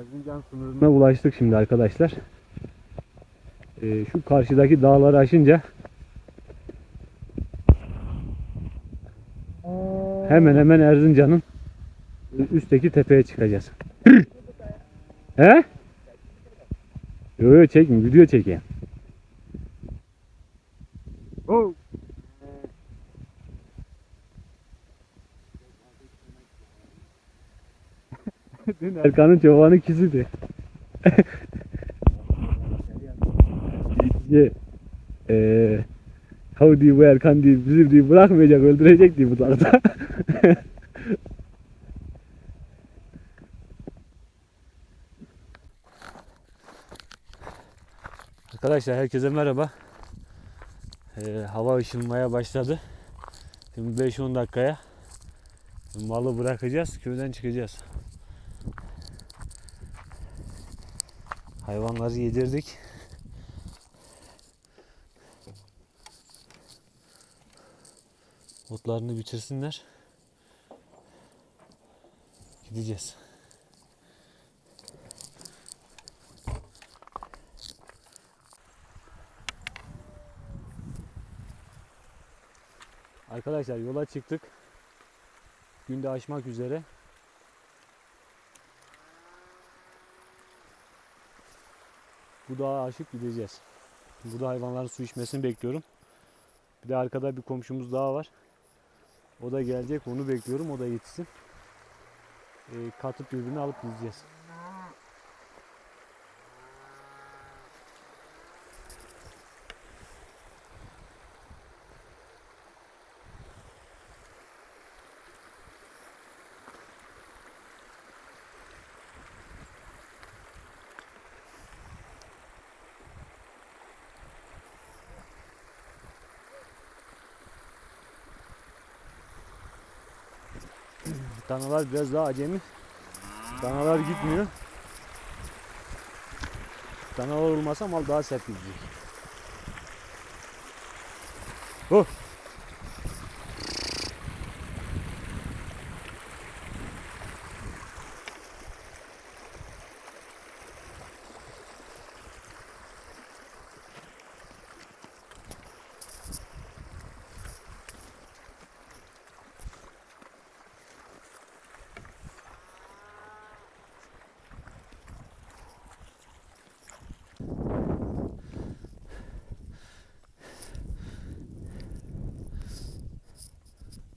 Erzincan sınırına ulaştık şimdi arkadaşlar. Ee, şu karşıdaki dağları aşınca hemen hemen Erzincan'ın üstteki tepeye çıkacağız. He? Yo yo çekme, video çekeyim. Oh. Dün Erkan'ın çobanı kiziydi. Ye. Eee Hav diye bu Erkan diye bizi diye bırakmayacak öldürecek diye dağda. Arkadaşlar herkese merhaba. Ee, hava ışınmaya başladı. Şimdi 5-10 dakikaya malı bırakacağız. Köyden çıkacağız. Hayvanları yedirdik. Otlarını bitirsinler. Gideceğiz. Arkadaşlar yola çıktık. Günde aşmak üzere. Bu dağı aşıp gideceğiz. Burada hayvanların su içmesini bekliyorum. Bir de arkada bir komşumuz daha var. O da gelecek. Onu bekliyorum. O da yetişsin. Ee, katıp birbirini alıp gideceğiz. Danalar biraz daha acemi. Danalar gitmiyor. Danalar olmasa mal daha sert gidecek. Oh.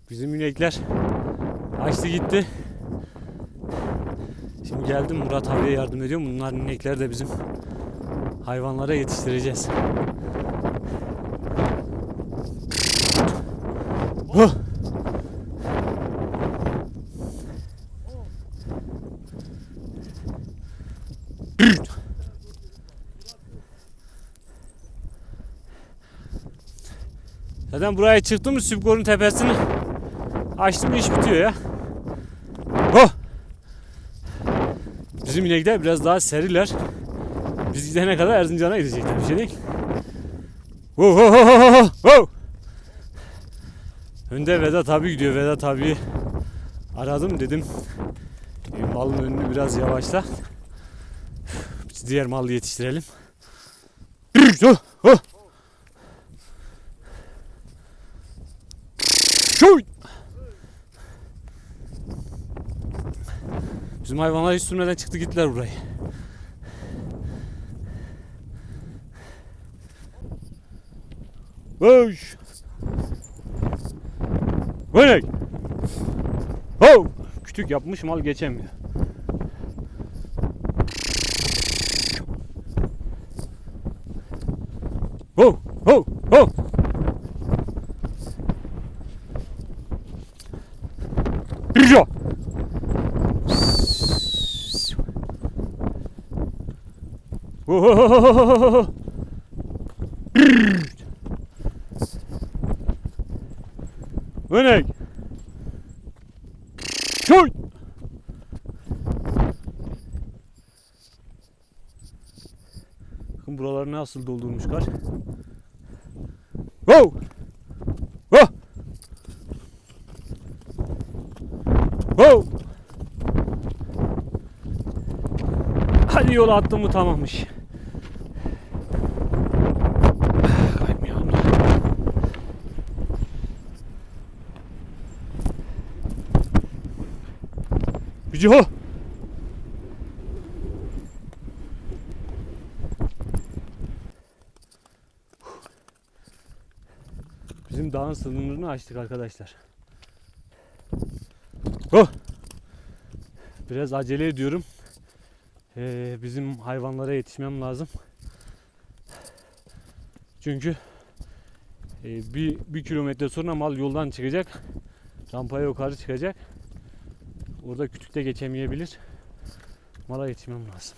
Bizim inekler açtı gitti. Şimdi geldim Murat abiye yardım ediyorum. Bunların inekleri de bizim hayvanlara yetiştireceğiz. Oh! Zaten buraya çıktım mı Sübkor'un tepesini açtım iş bitiyor ya. Oh! Bizim inekler biraz daha seriler. Biz gidene kadar Erzincan'a gidecekler bir şey değil. Oh, oh, oh, oh, oh, oh! Önde Vedat abi gidiyor. Vedat abi aradım dedim. "E, Malın önünü biraz yavaşla. Diğer malı yetiştirelim. Oh, oh! Şuy! Bizim hayvanlar hiç sürmeden çıktı gittiler burayı. Boş! Böyle! Ho! Kütük yapmış mal geçemiyor. Ho! Ho! Ho! Rica! Önek! Şoy! Bakın buraları nasıl doldurmuşlar. Wow! Oh! Wow! Bir yola attım mı tamammış. Kaymayalım da. Gücü ho. Bizim dağın sınırını açtık arkadaşlar. Ho. Biraz acele ediyorum. Ee, bizim hayvanlara yetişmem lazım. Çünkü e, bir, bir kilometre sonra mal yoldan çıkacak. Rampaya yukarı çıkacak. Orada kütükte geçemeyebilir. Mala yetişmem lazım.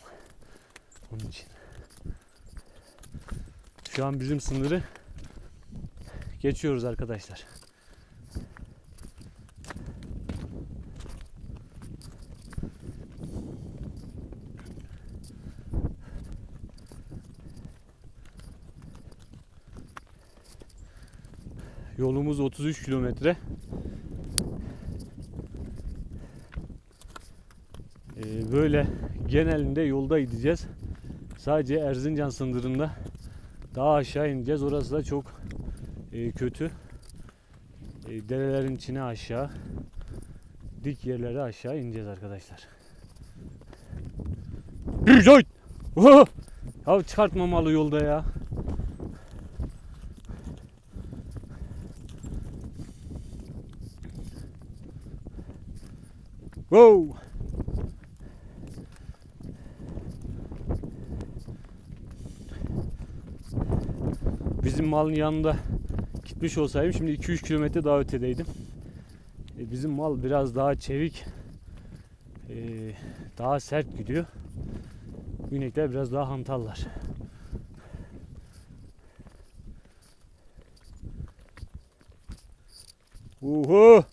Onun için. Şu an bizim sınırı geçiyoruz arkadaşlar. Yolumuz 33 kilometre. Ee, böyle genelinde yolda gideceğiz. Sadece Erzincan sınırında daha aşağı ineceğiz. Orası da çok e, kötü. E, derelerin içine aşağı, dik yerlere aşağı ineceğiz arkadaşlar. Oh! Ya çıkartmamalı yolda ya. Wow. Bizim malın yanında gitmiş olsaydım şimdi 2-3 kilometre daha ötedeydim. E, bizim mal biraz daha çevik, e, daha sert gidiyor. Bu biraz daha hantallar. Uhu!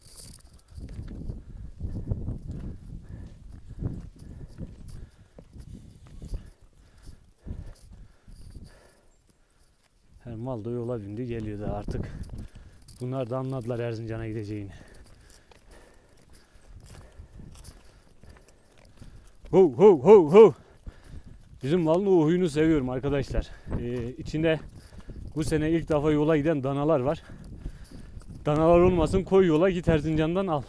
Her mal da yola bindi geliyor da artık. Bunlar da anladılar Erzincan'a gideceğini. Ho ho ho ho. Bizim malın o huyunu seviyorum arkadaşlar. Ee, içinde bu sene ilk defa yola giden danalar var. Danalar olmasın koy yola git Erzincan'dan al.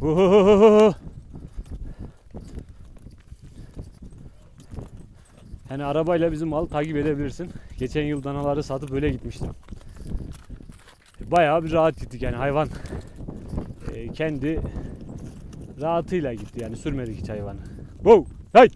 Ho ho ho ho ho. Yani arabayla bizim malı takip edebilirsin. Geçen yıl danaları satıp öyle gitmiştim. Bayağı bir rahat gittik yani hayvan e, kendi rahatıyla gitti yani sürmedik hiç hayvanı. Wow! Hey!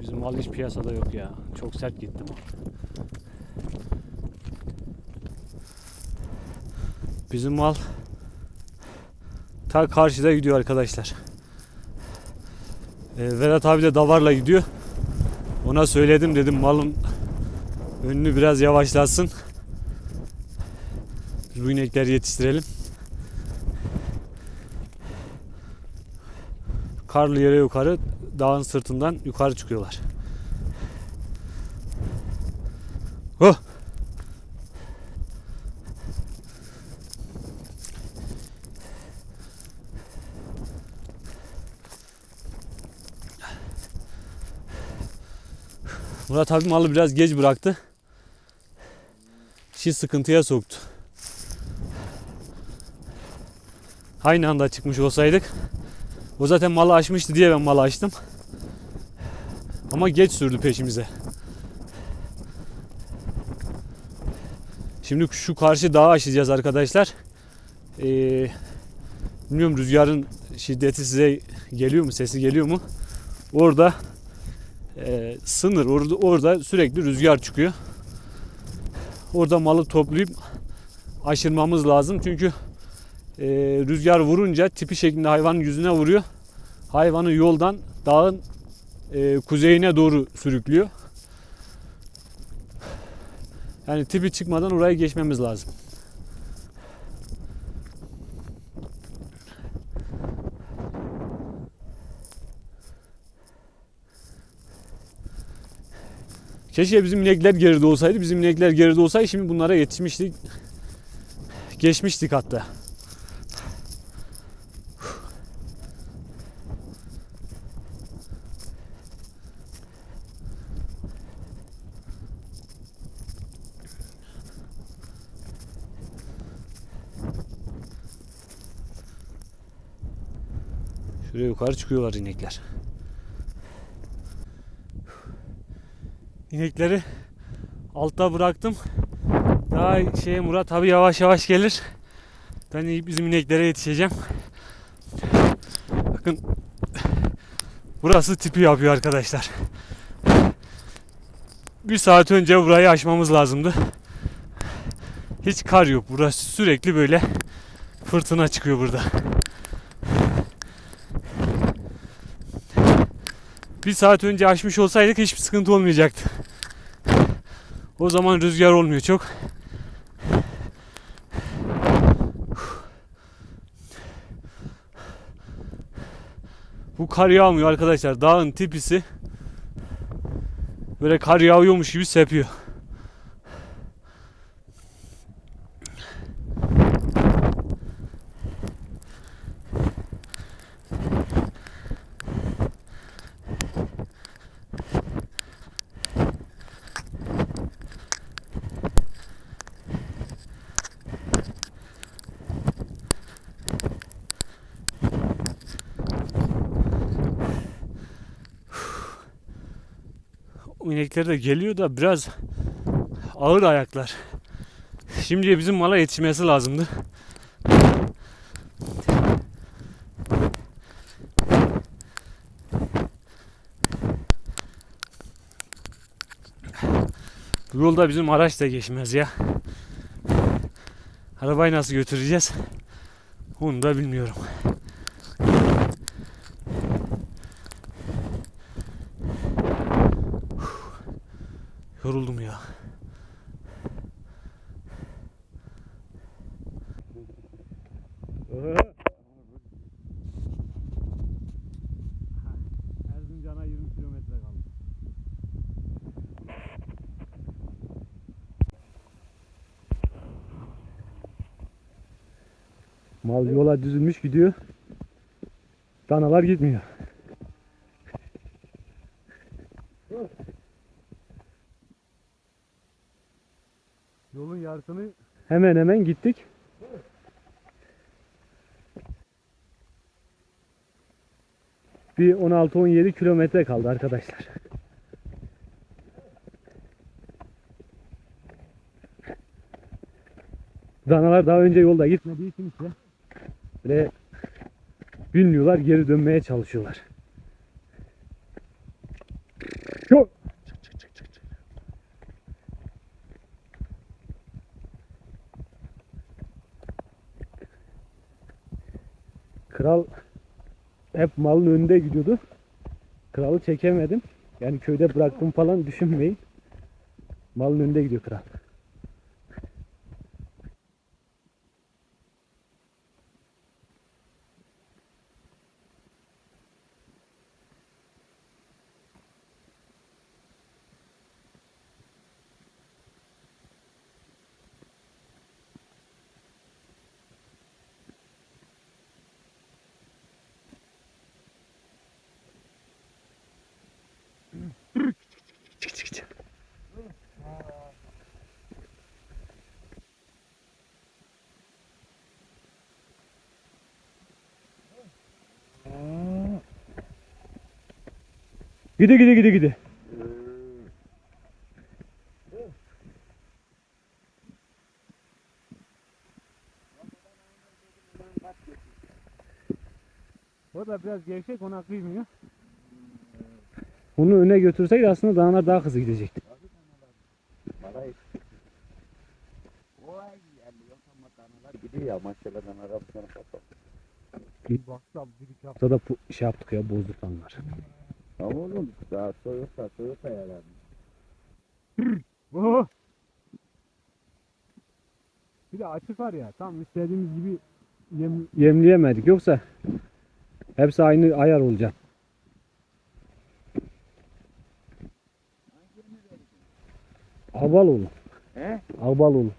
Bizim mal hiç piyasada yok ya. Çok sert gitti mal. Bizim mal ta karşıda gidiyor arkadaşlar. Ee, Vedat abi de davarla gidiyor. Ona söyledim dedim malın önünü biraz yavaşlatsın. Biz bu inekleri yetiştirelim. Karlı yere yukarı dağın sırtından yukarı çıkıyorlar. Oh! Murat abi malı biraz geç bıraktı. İşi sıkıntıya soktu. Aynı anda çıkmış olsaydık o zaten malı açmıştı diye ben malı açtım. Ama geç sürdü peşimize. Şimdi şu karşı dağı aşacağız arkadaşlar. Ee, bilmiyorum rüzgarın şiddeti size geliyor mu, sesi geliyor mu? Orada e, sınır, orada, orada sürekli rüzgar çıkıyor. Orada malı toplayıp aşırmamız lazım. Çünkü e, rüzgar vurunca tipi şeklinde hayvanın yüzüne vuruyor. Hayvanı yoldan dağın e, kuzeyine doğru sürüklüyor. Yani tipi çıkmadan orayı geçmemiz lazım. Keşke bizim inekler geride olsaydı. Bizim inekler geride olsaydı şimdi bunlara yetişmiştik. Geçmiştik hatta. Yukarı çıkıyorlar inekler. İnekleri altta bıraktım. Daha şey Murat abi yavaş yavaş gelir. Ben bizim ineklere yetişeceğim. Bakın burası tipi yapıyor arkadaşlar. Bir saat önce burayı aşmamız lazımdı. Hiç kar yok. Burası sürekli böyle fırtına çıkıyor burada. Bir saat önce açmış olsaydık hiçbir sıkıntı olmayacaktı. O zaman rüzgar olmuyor çok. Bu kar yağmıyor arkadaşlar. Dağın tipisi böyle kar yağıyormuş gibi sepiyor. O inekler de geliyor da biraz ağır ayaklar. Şimdi bizim mala yetişmesi lazımdı. Bu yolda bizim araç da geçmez ya. Arabayı nasıl götüreceğiz? Onu da bilmiyorum. Yoruldum ya. Erzincan'a 20 kilometre kaldı. Mal yola düzülmüş gidiyor. Danalar gitmiyor. Yolun yarısını hemen hemen gittik. Bir 16-17 kilometre kaldı arkadaşlar. Danalar daha önce yolda gitmediği için işte böyle bilmiyorlar geri dönmeye çalışıyorlar. Şu Kral hep malın önünde gidiyordu. Kralı çekemedim. Yani köyde bıraktım falan düşünmeyin. Malın önünde gidiyor kral. Gidi gidi gidi gidi. O da biraz gevşek ona kıymıyor. Onu öne götürsek aslında danalar daha hızlı gidecekti. Gidiyor ya maşallah ben arabasına kapat. Bir baksam bir iki haftada şey yaptık ya bozduk danalar. Ama oğlum daha soyursa soyursa yarar. Oh! Bir de açık var ya tam istediğimiz gibi yem, yemleyemedik yoksa hepsi aynı ayar olacak. Avbaloğlu. He? Avbaloğlu.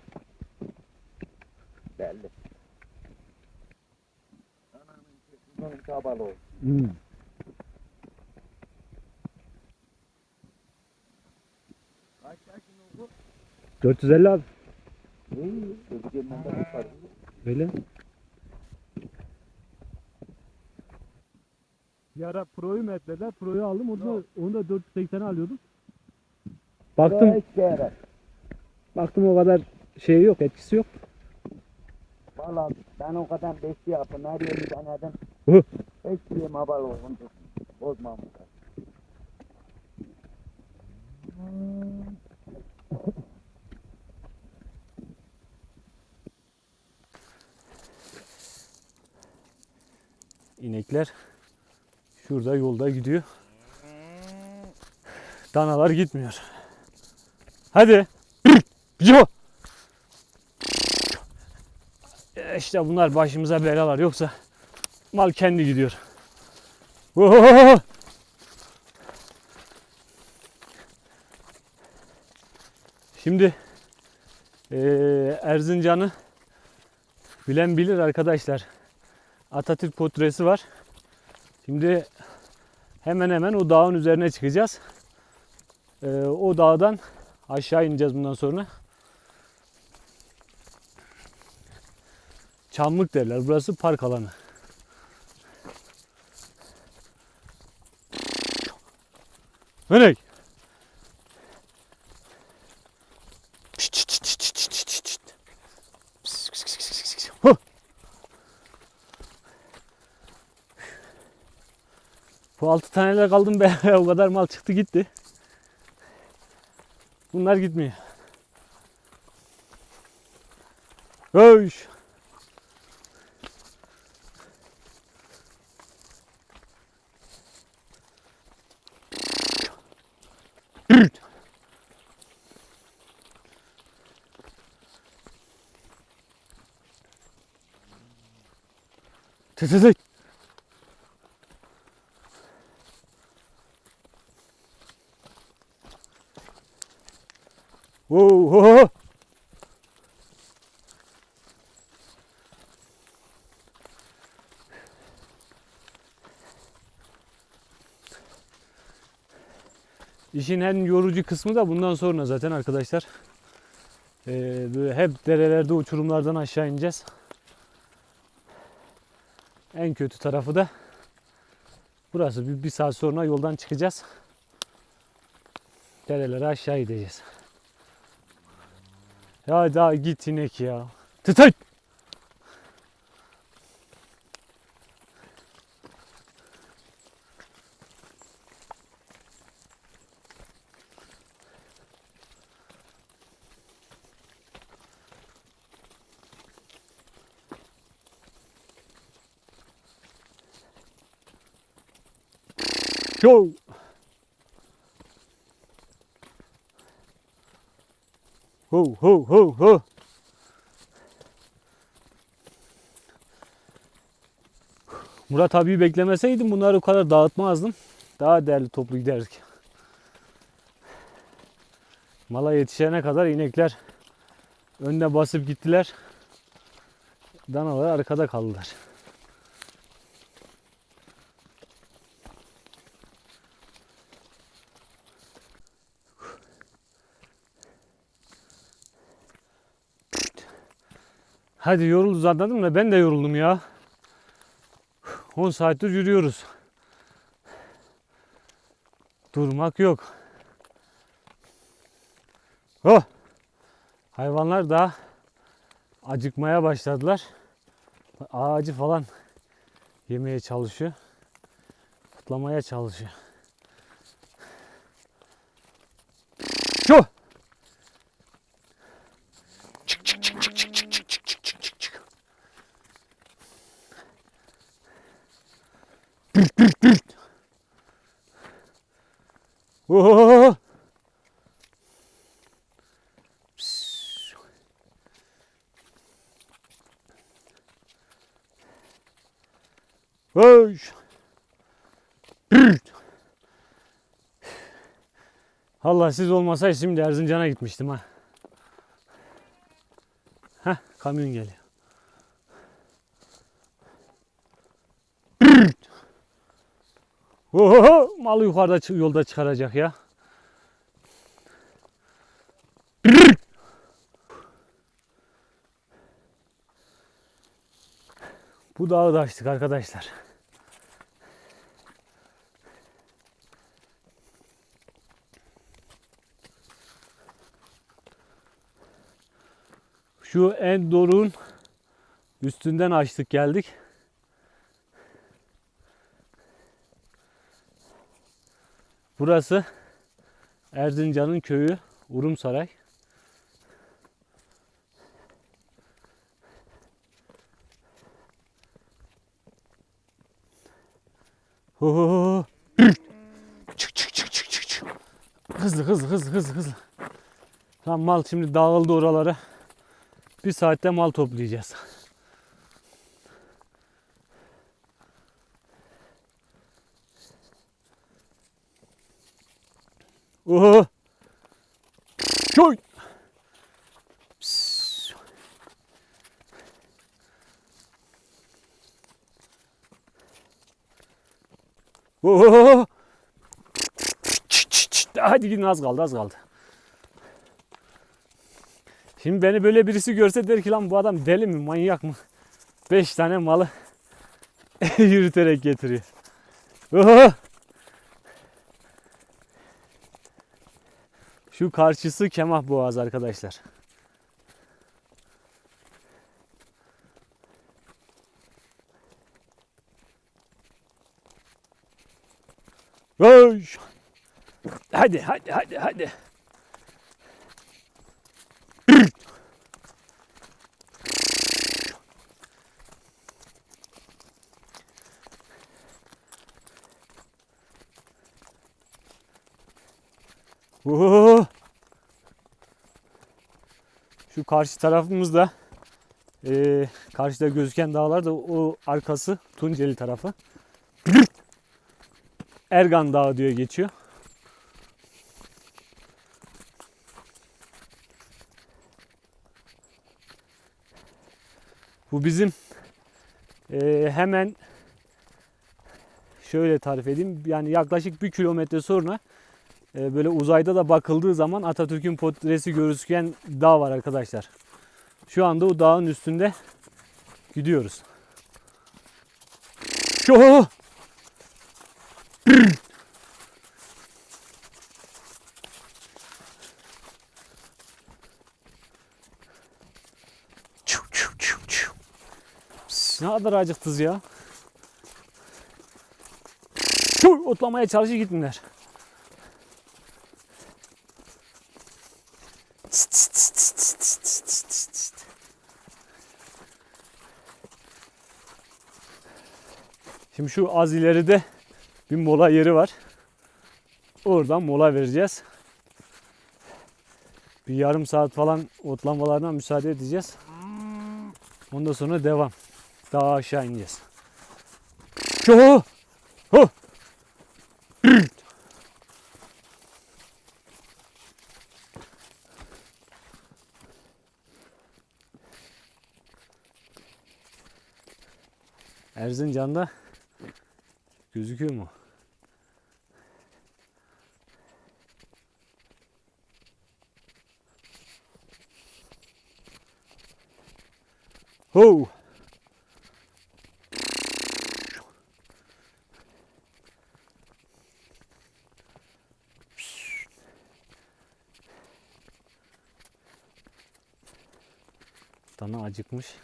Belli. Ananın kabalı oldu. Hmm. 450 abi. Öyle. Bir ara Pro'yu metreden Pro'yu aldım. Onu da, onu da 480'e alıyordum. Baktım, baktım o kadar şey yok, etkisi yok. Valla ben o kadar beşli yapın. Her yeri denedim. Diyeyim haber oldu. Bozmam. İnekler şurada yolda gidiyor. Danalar gitmiyor. Hadi. Yo. İşte bunlar başımıza belalar yoksa mal kendi gidiyor. Ohohoho. Şimdi Erzincan'ı bilen bilir arkadaşlar. Atatürk portresi var. Şimdi hemen hemen o dağın üzerine çıkacağız. Ee, o dağdan aşağı ineceğiz bundan sonra. Çamlık derler. Burası park alanı. Melek. Bu altı taneler kaldım be. o kadar mal çıktı gitti. Bunlar gitmiyor. Öş. Tık tık tık. Whoa, ho, ho. İşin en yorucu kısmı da bundan sonra zaten arkadaşlar. Ee, böyle hep derelerde uçurumlardan aşağı ineceğiz. En kötü tarafı da burası. Bir, bir saat sonra yoldan çıkacağız. Derelere aşağı gideceğiz. Ya daha git inek ya. Tıtık. Ho ho ho. Murat abi beklemeseydim bunları o kadar dağıtmazdım. Daha değerli toplu giderdik. Mala yetişene kadar inekler önüne basıp gittiler. Danalar arkada kaldılar. Hadi yorulduz anladın mı? Ben de yoruldum ya. 10 saattir yürüyoruz. Durmak yok. Oh! Hayvanlar da acıkmaya başladılar. Ağacı falan yemeye çalışıyor. Kutlamaya çalışıyor. Şu! Pss. Hoş. Allah siz olmasaydı şimdi Erzincan'a gitmiştim ha. Heh kamyon geliyor. Oho, malı yukarıda yolda çıkaracak ya. Bu dağı da açtık arkadaşlar. Şu en doruğun üstünden açtık geldik. Burası Erzincan'ın köyü Urumsaray. Ho ho ho. Çık çık çık çık çık çık. Hızlı hızlı hızlı hızlı hızlı. Tam mal şimdi dağıldı oralara. Bir saatte mal toplayacağız. Oho. Pss. Oho. Hadi gidin az kaldı az kaldı. Şimdi beni böyle birisi görse der ki lan bu adam deli mi manyak mı? Beş tane malı yürüterek getiriyor. Oho. Şu karşısı Kemah Boğaz arkadaşlar. Hadi hadi hadi hadi. Oo! Şu karşı tarafımızda eee karşıda gözüken dağlar da o arkası Tunceli tarafı. Ergan Dağı diye geçiyor. Bu bizim eee, hemen şöyle tarif edeyim. Yani yaklaşık bir kilometre sonra e, böyle uzayda da bakıldığı zaman Atatürk'ün portresi gözüken dağ var arkadaşlar. Şu anda o dağın üstünde gidiyoruz. Pss, Ne kadar acıktız ya. Otlamaya çalışır gitsinler. Tst. Şimdi şu az ileride bir mola yeri var. Oradan mola vereceğiz. Bir yarım saat falan otlamalarına müsaade edeceğiz. Ondan sonra devam. Daha aşağı ineceğiz. Şu. Ho. Erzincan'da gözüküyor mu? Ho! Dana acıkmış.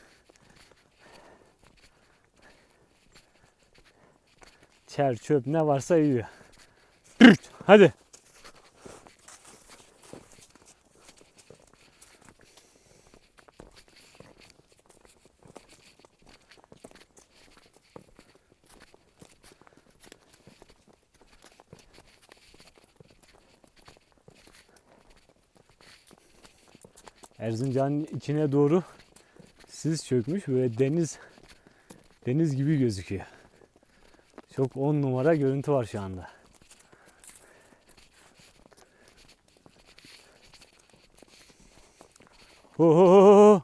Çer çöp ne varsa yiyor. Hadi. Erzincan'ın içine doğru sis çökmüş böyle deniz deniz gibi gözüküyor. Çok on numara görüntü var şu anda. Oho.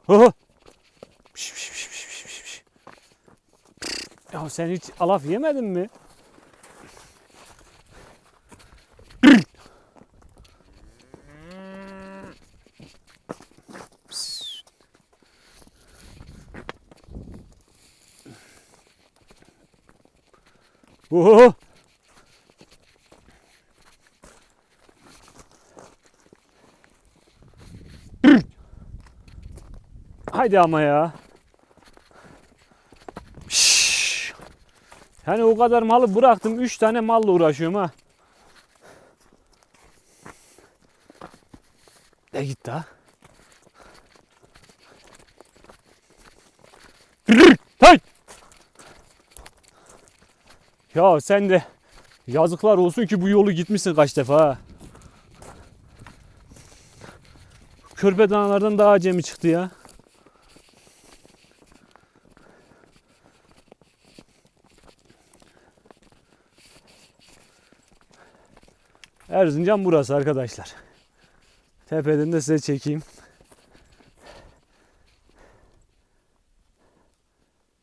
Ya sen hiç alaf yemedin mi? Haydi ama ya. Şşş. Yani o kadar malı bıraktım. 3 tane malla uğraşıyorum ha. De git daha. Hay! Ya sen de yazıklar olsun ki bu yolu gitmişsin kaç defa ha. Körpe danalardan daha acemi çıktı ya. Erzincan burası arkadaşlar. Tepeden de size çekeyim.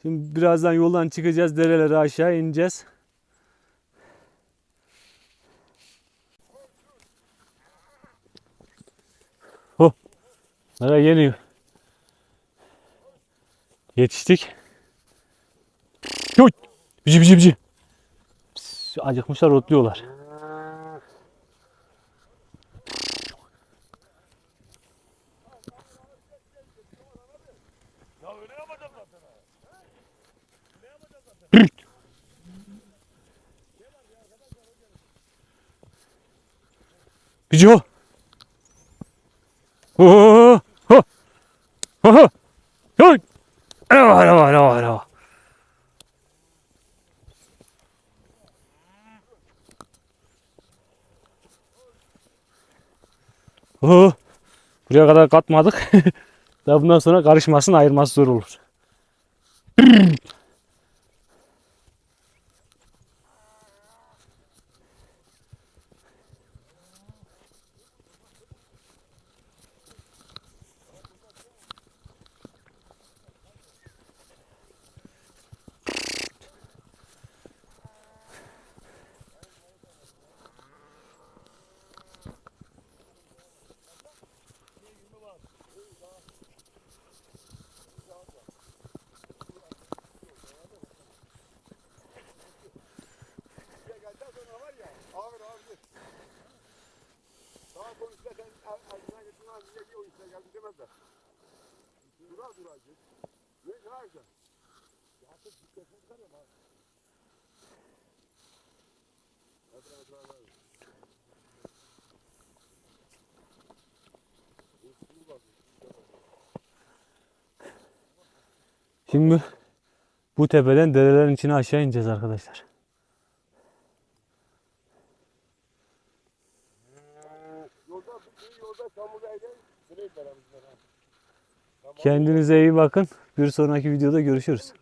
Şimdi birazdan yoldan çıkacağız. Derelere aşağı ineceğiz. Ho. Nereye geliyor? Yetiştik. Bici bici bici. Acıkmışlar otluyorlar. Bici ho. Ho ho ho. Ho ho. Yoy. Araba araba araba araba. Oo, buraya kadar katmadık. Daha bundan sonra karışmasın ayırması zor olur. Şimdi bu tepeden derelerin içine aşağı ineceğiz arkadaşlar. Yolda bir yolda çamurda Nereye beraber? Kendinize iyi bakın. Bir sonraki videoda görüşürüz.